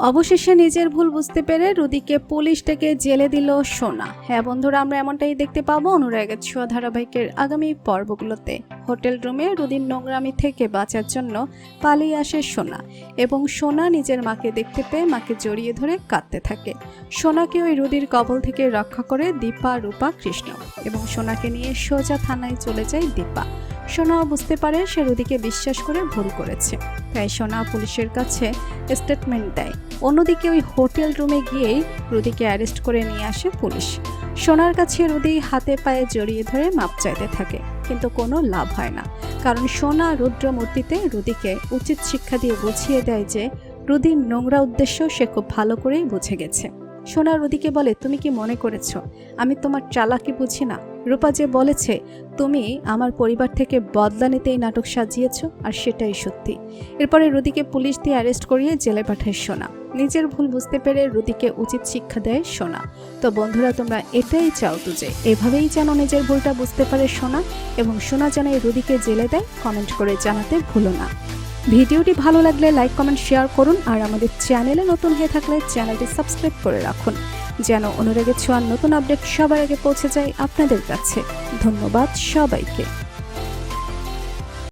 অবশেষে নিজের ভুল বুঝতে পেরে রুদিকে পুলিশ ডেকে জেলে দিল সোনা। হ্যাঁ বন্ধুরা, আমরা এমনটাই দেখতে পাবো অনুরাগের ছোঁয়া ধারাবাহিকের আগামী পর্বগুলোতে। হোটেল রুমে রুদির নোংরামি থেকে বাঁচার জন্য পালিয়ে আসে সোনা এবং সোনা নিজের মাকে দেখতে পেয়ে মাকে জড়িয়ে ধরে কাঁদতে থাকে। সোনাকে ওই রুদির কবল থেকে রক্ষা করে দীপা, রূপা, কৃষ্ণ এবং সোনাকে নিয়ে সোজা থানায় চলে যায় দীপা। সোনাও বুঝতে পারে সে রুদিকে বিশ্বাস করে ভুল করেছে। তাই সোনা পুলিশের কাছে স্টেটমেন্ট দেয়। অন্যদিকে ওই হোটেল রুমে গিয়েই রুদিকে অ্যারেস্ট করে নিয়ে আসে পুলিশ। সোনার কাছে রুদি হাতে পায়ে জড়িয়ে ধরে মাপ চাইতে থাকে, কিন্তু কোনো লাভ হয় না। কারণ সোনা রুদ্রমূর্তিতে রুদিকে উচিত শিক্ষা দিয়ে বুঝিয়ে দেয় যে, রুদির নোংরা উদ্দেশ্য সে খুব ভালো করেই বুঝে গেছে। সোনা রুদিকে বলে, তুমি কি মনে করেছ, আমি তোমার চালাকি বুঝি না? রূপা যে বলেছে, তুমি আমার পরিবার থেকে বদলা নিতে এই নাটক সাজিয়েছ, আর সেটাই সত্যি। এরপরে রুদিকে পুলিশ দিয়ে অ্যারেস্ট করিয়ে জেলে পাঠায় সোনা। নিজের ভুল বুঝতে পেরে রুদিকে উচিত শিক্ষা দেয় সোনা। তো বন্ধুরা, তোমরা এটাই চাও তো যে এভাবেই যেন নিজের ভুলটা বুঝতে পারে সোনা, এবং সোনা যেন রুদিকে জেলে দেয়, কমেন্ট করে জানাতে ভুলো না। ভিডিওটি ভালো লাগলে লাইক, কমেন্ট, শেয়ার করুন আর আমাদের চ্যানেলে নতুন হয়ে থাকলে চ্যানেলটি সাবস্ক্রাইব করে রাখুন। যেন অনুরাগের ছোঁয়ার নতুন আপডেট সবার আগে পৌঁছে যায় আপনাদের কাছে। ধন্যবাদ সবাইকে।